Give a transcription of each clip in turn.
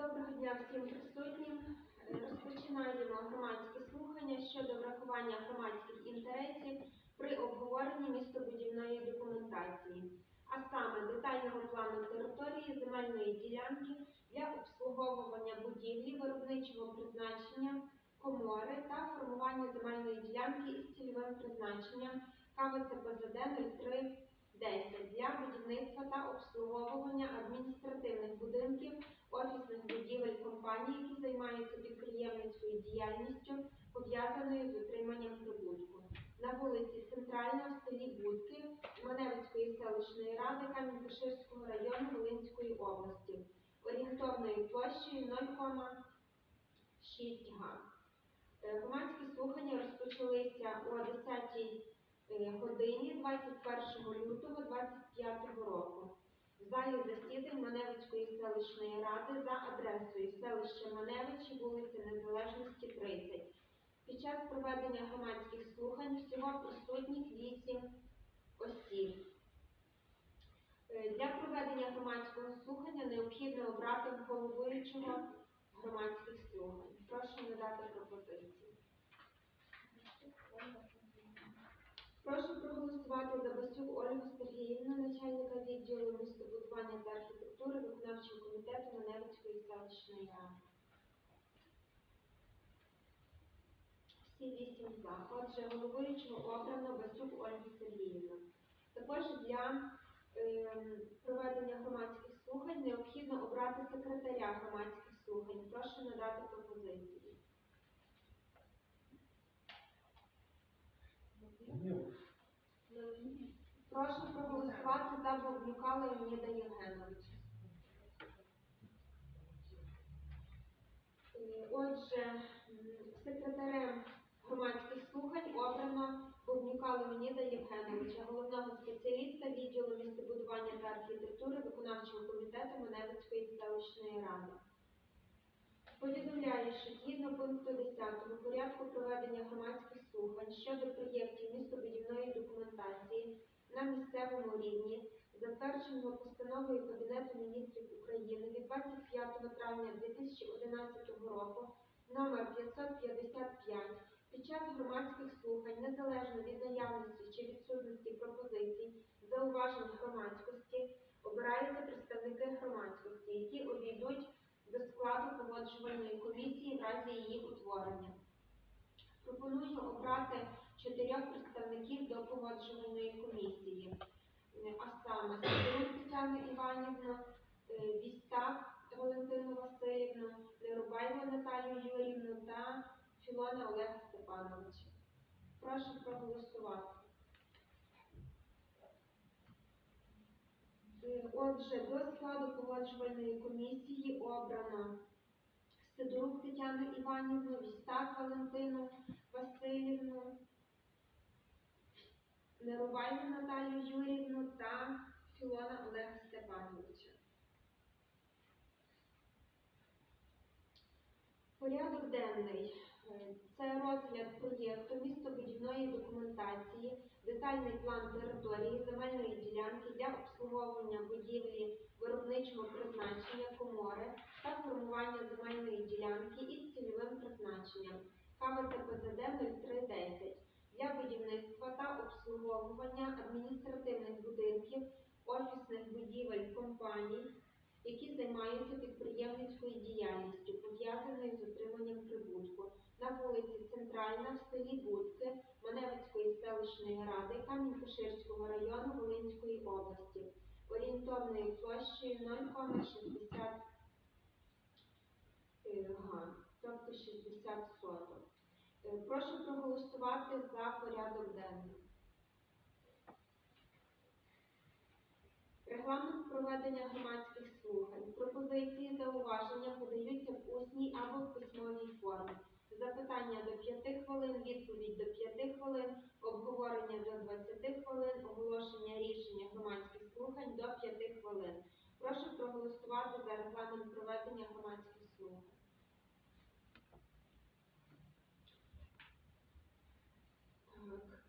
Доброго дня всім присутнім. Е, Розпочинаємо громадські слухання щодо врахування громадських інтересів при обговоренні містобудівної документації, а саме детального плану території земельної ділянки для обслуговування будівлі виробничого призначення, комори та формування земельної ділянки із цільовим призначенням КВЦПЗД 0310 для будівництва та обслуговування адміністративних будинків офісних будівель компаній, які займаються підприємницькою діяльністю, пов'язаною з отриманням прибутку. На вулиці Центральна в селі Будки Маневицької селищної ради Кам'янка-Ширського району Волинської області орієнтовною площею 0,6 га. Е, Громадські слухання розпочалися о 10 годині 21 лютого 2025 року в залі засідань Маневицької селищної ради за адресою селище Маневичі, вулиця Незалежності, 30. Під час проведення громадських слухань всього присутніх 8 осіб. Е, Для проведення громадського слухання необхідно обрати головуючого громадських слухань. Прошу надати пропозиції. Прошу проголосувати за Басюк Ольгу Сергіївну, начальника відділу містобудування та архітектури виконавчого комітету Маневицької селищної ради. Всі вісім за. Отже, головуючого обрано Басюк Ольгу Сергіївну. Також для ем, проведення громадських слухань необхідно обрати секретаря громадських слухань. Прошу надати пропозиції. Прошу проголосувати за Богдюка Леоніда Євгеновича. Е, Отже, секретарем громадських слухань обрано Богдюка Леоніда Євгеновича, головного спеціаліста відділу містобудування та архітектури виконавчого комітету Маневицької селищної ради. Повідомляю, що згідно пункту 10 порядку проведення громадських слухань щодо проєктів містобудівної документації на місцевому рівні, затвердженого постановою Кабінету міністрів України від 25 травня 2011 року номер 555 під час громадських слухань, незалежно від наявності чи відсутності пропозицій, зауважень громадськості, обираються представники громадськості, які увійдуть до складу погоджувальної комісії в разі її утворення. Пропоную обрати чотирьох представників до погоджувальної комісії, Е, а саме Сидорук Тетяну Іванівну, е, Вістак Валентину Васильівну, Нерубайло Наталію Юрівну та Філона Олега Степановича. Прошу проголосувати. Е, Отже, до складу погоджувальної комісії обрано Сидорук Тетяну Іванівну, Вістак Валентину Васильівну, Нерувальну Наталію Юрівну та Філона Олега Степановича. Порядок денний. Це розгляд проєкту містобудівної документації, детальний план території земельної ділянки для обслуговування будівлі виробничого призначення комори та формування земельної ділянки із цільовим призначенням КВТПЗД 0310 для будівництва та обслуговування адміністративних будинків, офісних будівель компаній, які займаються підприємницькою діяльністю, прибутку на вулиці Центральна в селі Будки Маневицької селищної ради Кам'янка-Ширського району Волинської області орієнтовною площею 0,60 е, тобто 60 соток. Е, Прошу проголосувати за порядок денний. Регламент проведення громадських слухань. Пропозиції зауваження подаються в усній або в письмовій формі. Запитання до 5 хвилин, відповідь до 5 хвилин, обговорення до 20 хвилин, оголошення рішення громадських слухань до 5 хвилин. Прошу проголосувати за регламент проведення громадських слухань.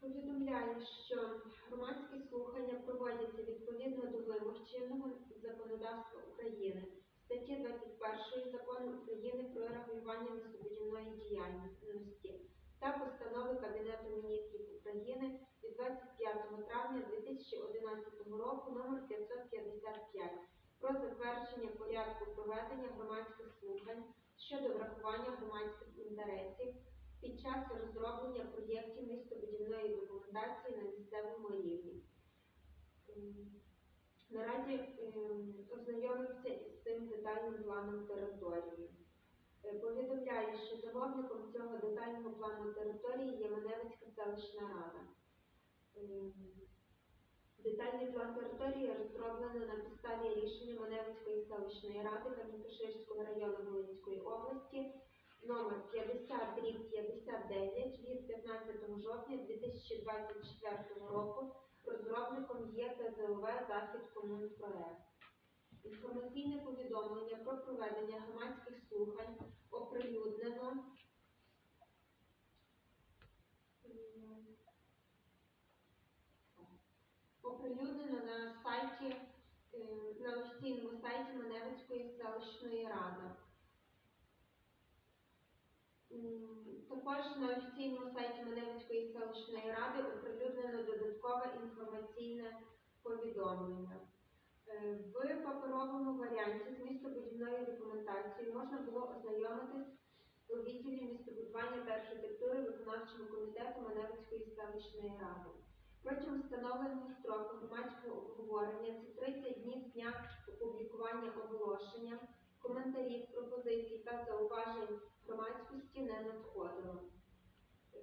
Повідомляю, що громадські слухання проводяться відповідно до вимог чинного законодавства України, статті 21 закону України про регулювання містобудівної діяльності та постанови Кабінету міністрів України від 25 травня 2011 року номер 555 про затвердження порядку проведення громадських слухань щодо врахування громадських інтересів під час розроблення проєктів містобудівної документації на місцевому рівні. Наразі ем, ознайомився із цим детальним планом території. Е, Повідомляю, що замовником цього детального плану території є Маневицька селищна рада. Ем, Детальний план території розроблено на підставі рішення Маневицької селищної ради Камінь-Каширського району Волинської області номер 50 59 від 15 жовтня 2024 року. Розробником є ТЗОВ «Захід Комунпроект». Інформаційне повідомлення про проведення громадських слухань оприлюднено оприлюднено на сайті, е, на офіційному сайті Маневицької селищної ради. Також на офіційному сайті Маневицької селищної ради оприлюднено додаткове інформаційне повідомлення. Е, В паперовому варіанті з містобудівною документацією можна було ознайомитись у відділі містобудування та архітектури виконавчого комітету Маневицької селищної ради. Протягом встановленого строку громадського обговорення це 30 днів з дня опублікування оголошення, коментарів, пропозицій та зауважень громадськості не надходило.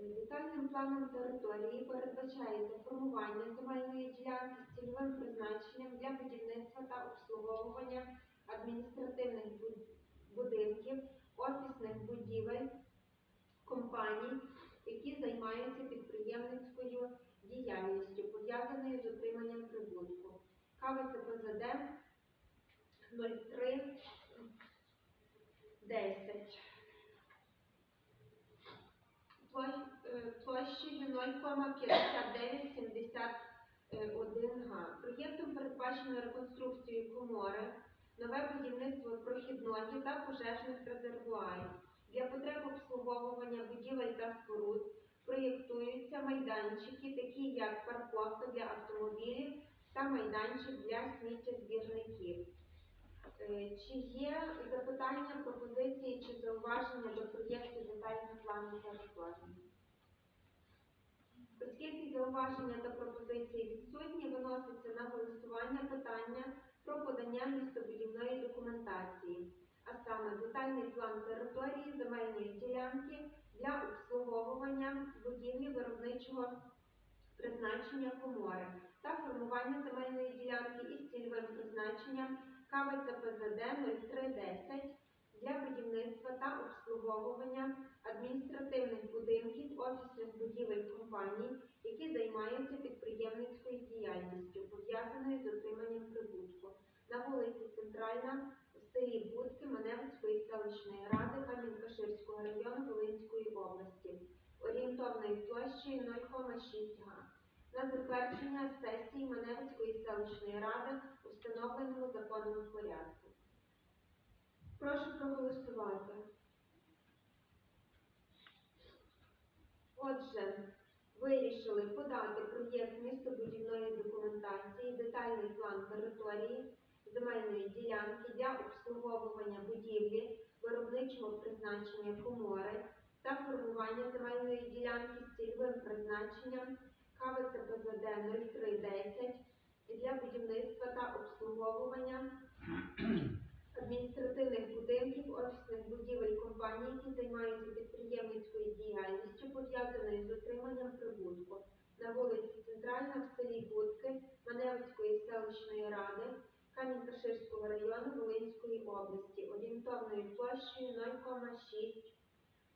Детальним планом території передбачається формування земельної ділянки з цільовим призначенням для будівництва та обслуговування адміністративних будинків, офісних будівель, компаній, які займаються підприємницькою діяльністю, пов'язаною з отриманням прибутку. КВЦПЗД 03 10. Площ- е, Площею 0,5971 га. Проєктом передбачено реконструкцію комори, нове будівництво прохідної та пожежних резервуарів. Для потреб обслуговування будівель та споруд проєктуються майданчики, такі як парковка для автомобілів та майданчик для сміттєзбірників. Е, Чи є запитання, пропозиції чи зауваження до проєкту детального плану території? Оскільки зауваження та пропозиції відсутні, виноситься на голосування питання про подання містобудівної документації, а саме детальний план території земельної ділянки для обслуговування будівлі виробничого призначення комори та формування земельної ділянки із цільовим призначенням КВЦПЗД 0310 для будівництва та обслуговування адміністративних будинків, офісних будівель компаній, які займаються підприємницькою діяльністю, пов'язаною з отриманням прибутку на вулиці Центральна в селі Будки Маневицької селищної ради Камінь-Каширського району Волинської області, орієнтовною площею 0,6 га на затвердження сесії Маневицької селищної ради у встановленому законом порядку. Прошу проголосувати. Отже, вирішили подати проєкт містобудівної документації, детальний план території земельної ділянки для обслуговування будівлі, виробничого призначення комори та формування земельної ділянки з цільовим призначенням КВЦПЗД 0310 для будівництва та обслуговування адміністративних будинків, офісних будівель компаній, які займаються підприємницькою діяльністю, пов'язаною з отриманням прибутку на вулиці Центральна в селі Будки Маневицької селищної ради Камінь-Каширського району Волинської області, орієнтовною площею 0,6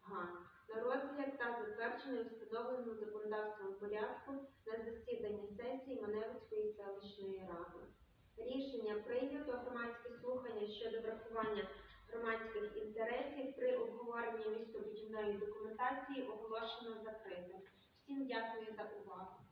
га. На розгляд та затвердження встановленому законодавством порядку на засіданні сесії Маневицької селищної ради. Рішення прийнято. Громадські слухання щодо врахування громадських інтересів при обговоренні містобудівної документації оголошено закритим. Всім дякую за увагу.